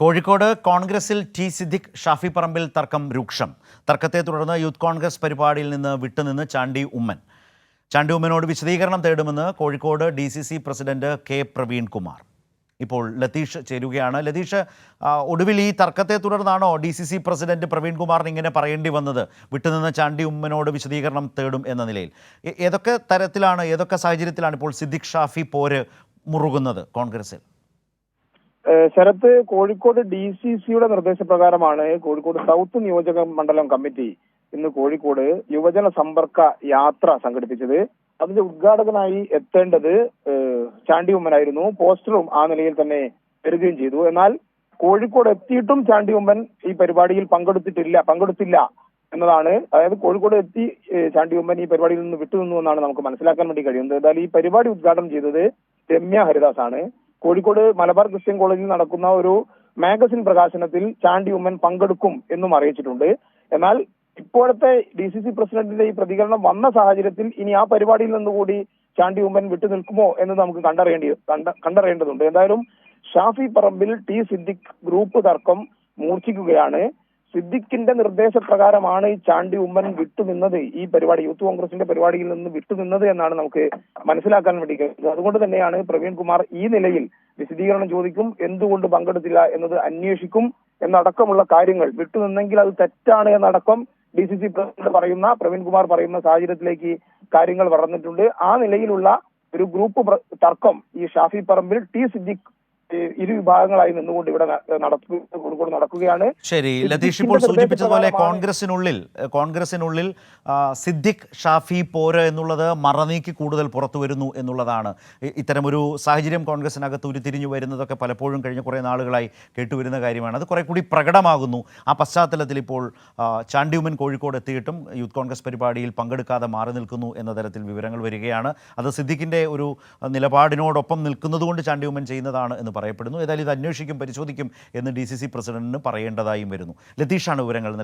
കോഴിക്കോട് കോൺഗ്രസിൽ ടി സിദ്ദിഖ് ഷാഫി പറമ്പിൽ തർക്കം രൂക്ഷം. തർക്കത്തെ തുടർന്ന് യൂത്ത് കോൺഗ്രസ് പരിപാടിയിൽ നിന്ന് വിട്ടുനിന്ന് ചാണ്ടി ഉമ്മൻ. ചാണ്ടി ഉമ്മനോട് വിശദീകരണം തേടുമെന്ന് Kozhikode D C C president K Praveen Kumar. ഇപ്പോൾ ലതീഷ് ചേരുകയാണ്. ലതീഷ് ഒടുവിൽ ഈ തർക്കത്തെ തുടർന്നാണോ D C C president Praveen കുമാറിന് ഇങ്ങനെ പറയേണ്ടി വന്നത്? വിട്ടുനിന്ന് ചാണ്ടി ഉമ്മനോട് വിശദീകരണം തേടും എന്ന നിലയിൽ. ഏതൊക്കെ തരത്തിലാണ് ഏതൊക്കെ സാഹചര്യത്തിലാണ് ഇപ്പോൾ സിദ്ദിഖ് ഷാഫി പോര് മുറുകുന്നത് കോൺഗ്രസിൽ? ശരത്ത് കോഴിക്കോട് ഡി സി സിയുടെ നിർദ്ദേശപ്രകാരമാണ് കോഴിക്കോട് സൗത്ത് നിയോജക മണ്ഡലം കമ്മിറ്റി ഇന്ന് കോഴിക്കോട് യുവജന സമ്പർക്ക യാത്ര സംഘടിപ്പിച്ചത്. അതിന്റെ ഉദ്ഘാടകനായി എത്തേണ്ടത് ചാണ്ടി ഉമ്മനായിരുന്നു പോസ്റ്ററും ആ നിലയിൽ തന്നെ വരികയും ചെയ്തു. എന്നാൽ കോഴിക്കോട് എത്തിയിട്ടും ചാണ്ടി ഉമ്മൻ ഈ പരിപാടിയിൽ പങ്കെടുത്തിട്ടില്ല പങ്കെടുത്തില്ല എന്നതാണ്. അതായത് കോഴിക്കോട് എത്തി ചാണ്ടി ഉമ്മൻ ഈ പരിപാടിയിൽ നിന്ന് വിട്ടുനിന്നു എന്നാണ് നമുക്ക് മനസ്സിലാക്കാൻ വേണ്ടി കഴിയുന്നത്. എന്തായാലും ഈ പരിപാടി ഉദ്ഘാടനം ചെയ്തത് രമ്യ ഹരിദാസ് ആണ് കോഴിക്കോട് മലബാർ ക്രിസ്ത്യൻ കോളേജിൽ നടക്കുന്ന ഒരു മാഗസിൻ പ്രകാശനത്തിൽ ചാണ്ടി ഉമ്മൻ പങ്കെടുക്കും എന്നും അറിയിച്ചിട്ടുണ്ട്. എന്നാൽ ഇപ്പോഴത്തെ ഡി സി സി പ്രസിഡന്റിന്റെ ഈ പ്രതികരണം വന്ന സാഹചര്യത്തിൽ ഇനി ആ പരിപാടിയിൽ നിന്നുകൂടി ചാണ്ടി ഉമ്മൻ വിട്ടു നിൽക്കുമോ എന്ന് നമുക്ക് കണ്ടറിയേണ്ടി കണ്ട- കണ്ടറിയേണ്ടതുണ്ട്. എന്തായാലും ഷാഫി പറമ്പിൽ ടി സിദ്ദിഖ് ഗ്രൂപ്പ് തർക്കം മൂർച്ഛിക്കുകയാണ്. സിദ്ദിഖിന്റെ നിർദ്ദേശപ്രകാരമാണ് ഈ ചാണ്ടി ഉമ്മൻ വിട്ടുനിന്നത് ഈ പരിപാടി യൂത്ത് കോൺഗ്രസിന്റെ പരിപാടിയിൽ നിന്ന് വിട്ടുനിന്നത് എന്നാണ് നമുക്ക് മനസ്സിലാക്കാൻ വേണ്ടി കഴിയുന്നത് അതുകൊണ്ട് തന്നെയാണ് പ്രവീൺ കുമാർ ഈ നിലയിൽ വിശദീകരണം ചോദിക്കും എന്തുകൊണ്ട് പങ്കെടുത്തില്ല എന്നത് അന്വേഷിക്കും എന്നടക്കമുള്ള കാര്യങ്ങൾ. വിട്ടുനിന്നെങ്കിൽ അത് തെറ്റാണ് എന്നടക്കം ഡി സി സി പ്രസിഡന്റ് പറയുന്ന പ്രവീൺ കുമാർ പറയുന്ന സാഹചര്യത്തിലേക്ക് കാര്യങ്ങൾ വളർന്നിട്ടുണ്ട്. ആ നിലയിലുള്ള ഒരു ഗ്രൂപ്പ് തർക്കം ഈ ഷാഫി പറമ്പിൽ ടി സിദ്ദിഖ് ഇരു വിഭാഗങ്ങളായി നിന്നുകൊണ്ട് ഇവിടെ നടത്തുകൊണ്ട് നടക്കുക നടക്കുകയാണ്. ശരി ലതീഷ് ഇപ്പോൾ സൂചിപ്പിച്ചതുപോലെ കോൺഗ്രസിനുള്ളിൽ കോൺഗ്രസിനുള്ളിൽ സിദ്ദിഖ് ഷാഫി പോര് എന്നുള്ളത് മറനീക്കി കൂടുതൽ പുറത്തു വരുന്നു എന്നുള്ളതാണ്. ഇത്തരമൊരു സാഹചര്യം കോൺഗ്രസിനകത്ത് ഉരുത്തിരിഞ്ഞു വരുന്നതൊക്കെ പലപ്പോഴും കഴിഞ്ഞ കുറേ നാളുകളായി കേട്ടുവരുന്ന കാര്യമാണ്. അത് കുറെ കൂടി പ്രകടമാകുന്നു. ആ പശ്ചാത്തലത്തിൽ ഇപ്പോൾ ചാണ്ടിയുമൻ കോഴിക്കോട് എത്തിയിട്ടും യൂത്ത് കോൺഗ്രസ് പരിപാടിയിൽ പങ്കെടുക്കാതെ മാറി നിൽക്കുന്നു എന്ന തരത്തിൽ വിവരങ്ങൾ വരികയാണ്. അത് സിദ്ദിഖിന്റെ ഒരു നിലപാടിനോടൊപ്പം നിൽക്കുന്നതുകൊണ്ട് ചാണ്ടിയുമൻ ചെയ്യുന്നതാണ് എന്ന് പറയപ്പെടുന്നു. ഏതായാലും ഇത് അന്വേഷിക്കും പരിശോധിക്കും എന്ന് ഡി സി സി പ്രസിഡന്റിന് പറയേണ്ടതായും വരുന്നു. ലതീഷാണ് വിവരങ്ങൾ നൽകി